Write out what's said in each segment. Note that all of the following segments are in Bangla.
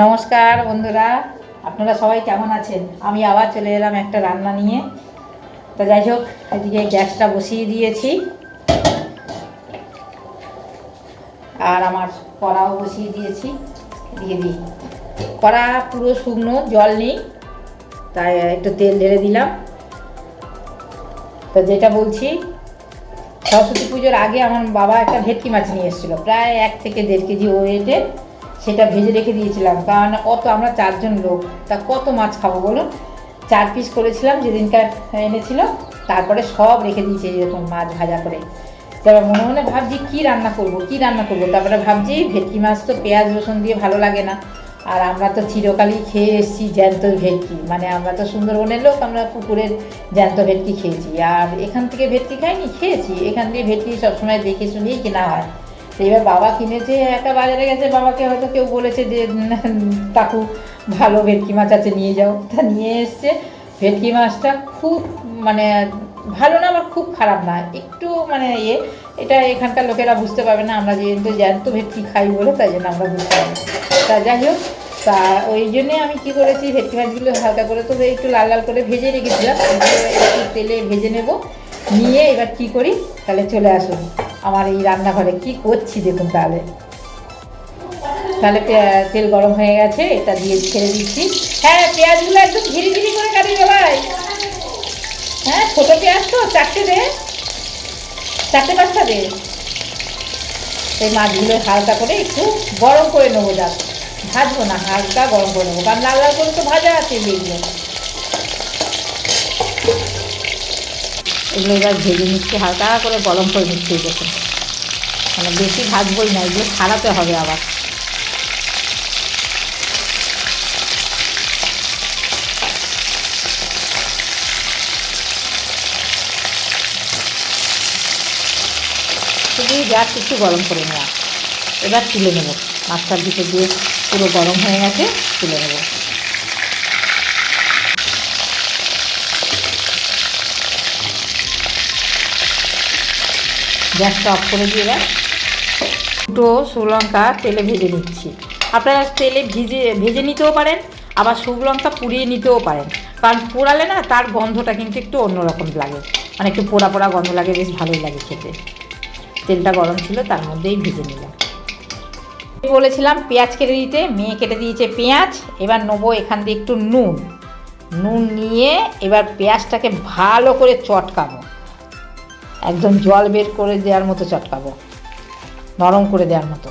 নমস্কার বন্ধুরা, আপনারা সবাই কেমন আছেন? আমি আবার চলে এলাম একটা রান্না নিয়ে। তো যাই হোক এদিকে গ্যাসটা বসিয়ে দিয়েছি। আর আমার কড়াও বসিয়ে দিয়েছি। দিয়ে দিই। কড়া পুরো শুকনো, জল নেই, তাই একটু তেল ঢেলে দিলাম। তো যেটা বলছি, সরস্বতী পুজোর আগে আমার বাবা একটা ভেটকি মাছ নিয়ে এসেছিল, প্রায় এক থেকে দেড় কেজি ওয়েটের। সেটা ভেজে রেখে দিয়েছিলাম। কারণ অত আমরা চারজন লোক, তা কত মাছ খাব বলুন? চার পিস করেছিলাম যেদিনকার এনেছিল, তারপরে সব রেখে দিয়েছি এরকম মাছ ভাজা করে। তারপর মনে মনে ভাবছি, কী রান্না করব, কী রান্না করব? তারপরে ভাবছি, ভেটকি মাছ তো পেঁয়াজ, রসুন দিয়ে ভালো লাগে না। আর আমরা তো চিরকালই খেয়ে এসেছি জ্যান্ত ভেটকি। মানে আমরা তো সুন্দরবনের লোক, আমরা পুকুরের জ্যান্ত ভেটকি খেয়েছি। আর এখান থেকে ভেটকি খাইনি, খেয়েছি। এখান থেকে ভেটকি সবসময় দেখে শুনেই কেনা হয়। এবার বাবা কিনেছে, একটা বাজারে গেছে, বাবাকে হয়তো কেউ বলেছে যে, কাকু, ভালো ভেটকি মাছ আছে, নিয়ে যাও। তা নিয়ে এসছে। ভেটকি মাছটা খুব মানে ভালো না, আবার খুব খারাপ না। একটু মানে ইয়ে এটা এখানকার লোকেরা বুঝতে পারবে না, আমরা যেহেতু জ্যান্ত ভেটকি খাই বলে, তাই জন্য আমরা বুঝতে পারি তা যাই হোক, তা ওই জন্যে আমি কি করেছি, ভেটকি মাছগুলো হালকা করে তো একটু লাল লাল করে ভেজে রেখেছিলাম। একটু তেলে ভেজে নেব। নিয়ে এবার কি করি, তাহলে চলে আসুন। আমার এই রান্নাঘরে কি করছি দেখুন তাহলে। তাহলে তেল গরম হয়ে গেছে, এটা দিয়ে ছেড়ে দিচ্ছি। হ্যাঁ পেঁয়াজগুলো একদম ধীরে ধীরে করে কাটি রে ভাই। হ্যাঁ ছোটো পেঁয়াজ তো, চারটে দে। চারটে পাঁচটা দে। এই মাছগুলো হালকা করে একটু গরম করে নেব যাক ভাজবো না, হালকা গরম করে নেব। কারণ লাল লাল করে তো ভাজা আছে এগুলো এগুলো এবার ভেজে নিচ্ছি, হালকা করে গরম করে নিচ্ছি দেখুন। মানে বেশি ভাজবই না, এগুলো ছাড়াতে হবে আবার। শুধু গ্যাস একটু গরম করে নেওয়া এবার তুলে নেব। মাছটার দিকে দিয়ে পুরো গরম হয়ে গেছে, তুলে নেব। গ্যাসটা অফ করে দিয়ে এবার দুটো লঙ্কা তেলে ভেজে নিচ্ছি। আপনারা তেলে ভিজে, ভেজে নিতেও পারেন, আবার শুকনো লঙ্কা পুড়িয়ে নিতেও পারেন। কারণ পোড়ালে না তার গন্ধটা কিন্তু একটু অন্যরকম লাগে। মানে একটু পোড়া পোড়া গন্ধ লাগে, বেশ ভালোই লাগে খেতে। তেলটা গরম ছিল, তার মধ্যেই ভেজে নিলাম। বলেছিলাম পেঁয়াজ কেটে দিতে, মেয়ে কেটে দিয়েছে পেঁয়াজ, এবার নেব এখান দিয়ে একটু নুন। নুন নিয়ে এবার পেঁয়াজটাকে ভালো করে চটকাবো। একদম জল বের করে দেওয়ার মতো চটকাবো নরম করে দেওয়ার মতো।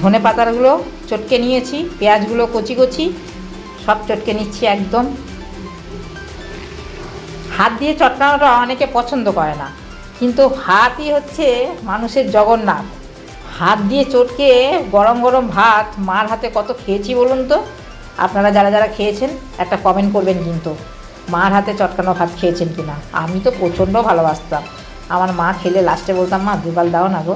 ধনে পাতাগুলো চটকে নিয়েছি, পেঁয়াজগুলো কচি কচি, সব চটকে নিচ্ছি একদম। হাত দিয়ে চটকানোটা অনেকে পছন্দ করে না, কিন্তু হাতই হচ্ছে মানুষের জগন্নাথ। হাত দিয়ে চটকে গরম গরম ভাত মার হাতে কত খেয়েছি বলুন তো? আপনারা যারা যারা খেয়েছেন, একটা কমেন্ট করবেন কিন্তু। মার হাতে চটকানো ভাত খেয়েছেন কি না আমি তো প্রচণ্ড ভালোবাসতাম। আমার মা খেলে লাস্টে বলতাম, মা দুগাল দাও না গো।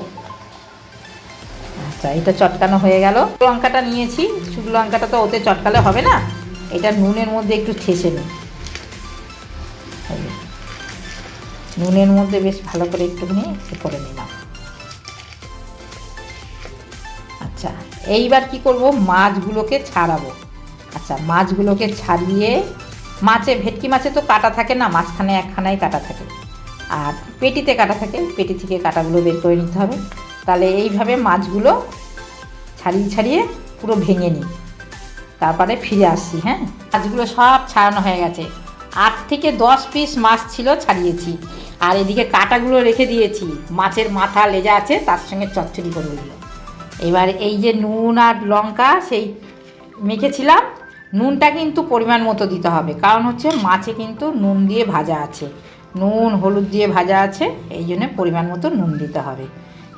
আচ্ছা এটা চটকানো হয়ে গেল। লঙ্কাটা নিয়েছি। শুকনো লঙ্কাটা তো ওতে চটকালে হবে না। এটা নুনের মধ্যে একটু ঠেসে নিই। নুনের মধ্যে বেশ ভালো করে একটুখানি এ করে নিলাম। আচ্ছা এইবার কি করব? মাছগুলোকে ছাড়াবো। আচ্ছা মাছগুলোকে ছাড়িয়ে মাছে ভেটকি মাছে তো কাটা থাকে না, মাঝখানে একখানাই কাটা থাকে। আর পেটিতে কাটা থাকে, পেটি থেকে কাটাগুলো বের করে নিতে হবে। তাহলে এইভাবে মাছগুলো ছাড়িয়ে ছাড়িয়ে পুরো ভেঙে নিই। তারপরে ফিরে আসছি হ্যাঁ? মাছগুলো সব ছাড়ানো হয়ে গেছে। আট থেকে দশ পিস মাছ ছিল, ছাড়িয়েছি। আর এদিকে কাটাগুলো রেখে দিয়েছি। মাছের মাথা লেজা আছে, তার সঙ্গে চচ্চড়ি করে দিল এবার এই যে নুন আর লঙ্কা, সেই মেখেছিলাম। নুনটা কিন্তু পরিমাণ মতো দিতে হবে। কারণ হচ্ছে মাছে কিন্তু নুন দিয়ে ভাজা আছে। নুন, হলুদ দিয়ে ভাজা আছে, এই জন্য পরিমাণ মতো নুন দিতে হবে।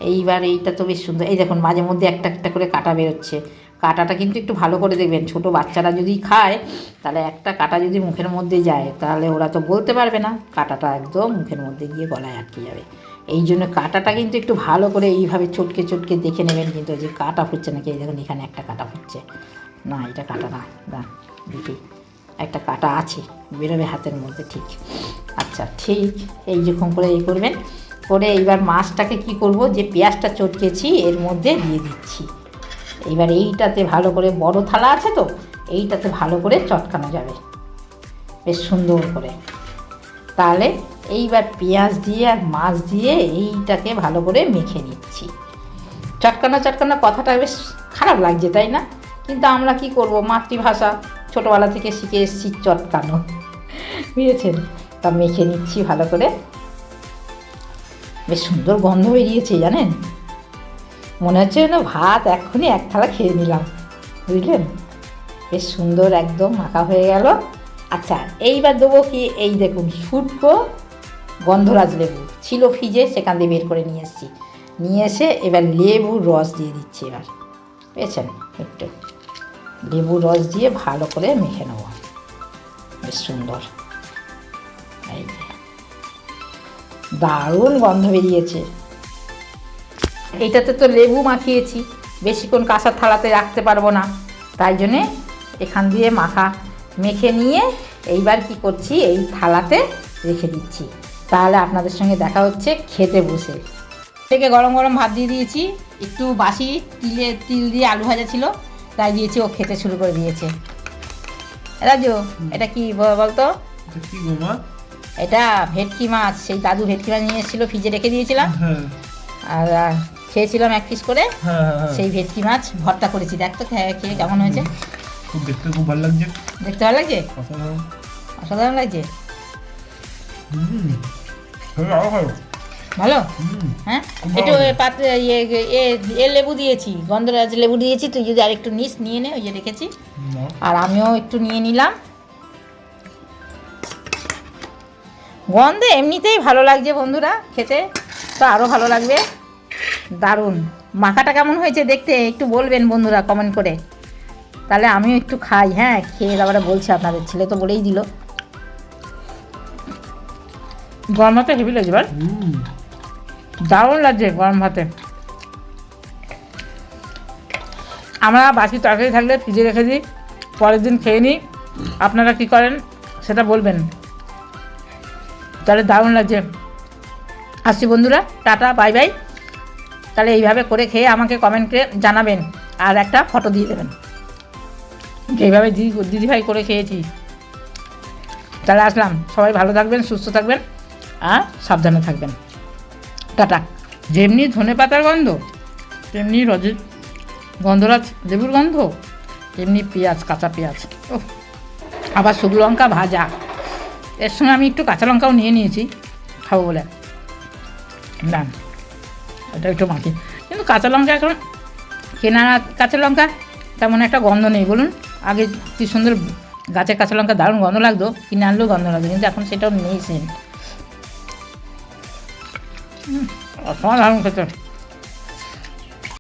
এইবার এইটা তো বেশ সুন্দর। এই দেখুন, মাঝে মধ্যে একটা একটা করে কাটা বেরোচ্ছে। কাটাটা কিন্তু একটু ভালো করে দেখবেন। ছোট বাচ্চারা যদি খায়, তাহলে একটা কাটা যদি মুখের মধ্যে যায়, তাহলে ওরা তো বলতে পারবে না, কাটাটা একদম মুখের মধ্যে গিয়ে গলায় আটকে যাবে। এই জন্য কাটাটা কিন্তু একটু ভালো করে এইভাবে চটকে চটকে দেখে নেবেন কিন্তু যে কাটা ফুটছে নাকি দেখুন এখানে একটা কাটা ফুটছে। না, এটা কাটা না না দেখি একটা কাটা আছে, বেরোবে হাতের মধ্যে, ঠিক। আচ্ছা ঠিক, এই যখন করে এই করবেন। করে এইবার মাছটাকে কি করব, যে পেঁয়াজটা চটকেছি, এর মধ্যে দিয়ে দিচ্ছি। এইবার এইটাতে ভালো করে, বড় থালা আছে তো, এইটাতে ভালো করে চটকানো যাবে। বেশ সুন্দর করে। তাহলে এইবার পেঁয়াজ দিয়ে আর মাছ দিয়ে এইটাকে ভালো করে মেখে নিচ্ছি। চটকানো চটকানো কথাটা বেশ খারাপ লাগছে, তাই না? কিন্তু আমরা কি করব? মাতৃভাষা ছোটোবেলা থেকে শিখে এসেছি চটকানো। বুঝেছেন? তা মেখে নিচ্ছি ভালো করে। বেশ সুন্দর গন্ধ বেরিয়েছে, জানেন? মনে হচ্ছে যেন ভাত এক্ষুনি এক থালা খেয়ে নিলাম, বুঝলেন? বেশ সুন্দর একদম মাখা হয়ে গেল। আচ্ছা এইবার দেবো কি? এই দেখুন, শুটকো গন্ধরাজ লেবু। ছিল ফ্রিজে, সেখান দিয়ে বের করে নিয়ে এসেছি। নিয়ে এসে এবার লেবুর রস দিয়ে দিচ্ছি এবার। পেয়েছেন একটু। লেবুর রস দিয়ে ভালো করে মেখে নেব। বেশ সুন্দর। এই যে। দারুণ গন্ধ বেরিয়েছে। এইটাতে তো লেবু মাখিয়েছি, বেশিক্ষণ কাঁসার থালাতে রাখতে পারব না। তাই জন্যে এখান দিয়ে মাখা, মেখে নিয়ে এইবার কি করছি, এই থালাতে রেখে দিচ্ছি। তাহলে আপনাদের সঙ্গে দেখা হচ্ছে খেতে বসে। থেকে গরম গরম ভাত দিয়ে দিয়েছি। একটু বাসি তিলে তিল দিয়ে আলু ভাজা ছিল। তাই দিয়েছি ও খেতে শুরু করে দিয়েছে। রাজু এটা কি বলতো? এটা কি গো এটা ভেটকি মাছ সেই দাদু ভেটকি মাছ নিয়ে এসেছিল ফ্রিজে রেখে দিয়েছিলাম। হ্যাঁ। আর খেয়েছিলাম এক পিস করে। হ্যাঁ হ্যাঁ সেই ভেটকি মাছ ভর্তা করেছি। দেখ তো খেয়ে খেয়ে কেমন হয়েছে। দেখতে খুব ভালো লাগছে। দেখতে ভালো লাগছে? অসাধারণ। অসাধারণ লাগছে? হুম। ভালো? হ্যাঁ? একটু পাত্রে ইয়ে এ এ লেবু দিয়েছি গন্ধরাজ লেবু দিয়েছি তুই যদি আরেকটু নিস নিয়ে নে ওই যে রেখেছি। আর আমিও একটু নিয়ে নিলাম। গন্ধে এমনিতেই ভালো লাগছে বন্ধুরা খেতে তো আরও ভালো লাগবে। দারুণ। মাখাটা কেমন হয়েছে দেখতে একটু বলবেন বন্ধুরা কমেন্ট করে। তাহলে আমিও একটু খাই হ্যাঁ খেয়ে তারপরে বলছি আপনাদের ছেলে তো বলেই দিল। গরম ভাতে হেভি লাগছে এবার। দারুণ লাগছে গরম ভাতে। আমরা বাকি তরকারি থাকলে ফ্রিজে রেখে দিই, পরের দিন খেয়ে নিই। আপনারা কী করেন সেটা বলবেন। তাহলে দারুণ লাগছে। আসছি বন্ধুরা, টাটা, বাই বাই। তাহলে এইভাবে করে খেয়ে আমাকে কমেন্ট করে জানাবেন আর একটা ফটো দিয়ে দেবেন। যেইভাবে দিদি দিদিভাই করে খেয়েছি। তাহলে আসলাম। সবাই ভালো থাকবেন, সুস্থ থাকবেন আর সাবধানে থাকবেন। টাটা যেমনি ধনে পাতার গন্ধ, তেমনি রজ, গন্ধরাজ লেবুর গন্ধ, তেমনি পেঁয়াজ, কাঁচা পেঁয়াজ। ও আবার শুকনো লঙ্কা ভাজা। এর সঙ্গে আমি একটু কাঁচা লঙ্কাও নিয়ে নিয়েছি, খাব বলে। না এটা একটু মাখি কিন্তু কাঁচা লঙ্কা এখন কেনা কাঁচা লঙ্কা তেমন একটা গন্ধ নেই। বলুন, আগে কি সুন্দর গাছের কাঁচা লঙ্কা দারুণ গন্ধ লাগতো, কিনে আনলেও গন্ধ লাগতো, কিন্তু এখন সেটাও নেই সেন্ট অসাধারণ খেতে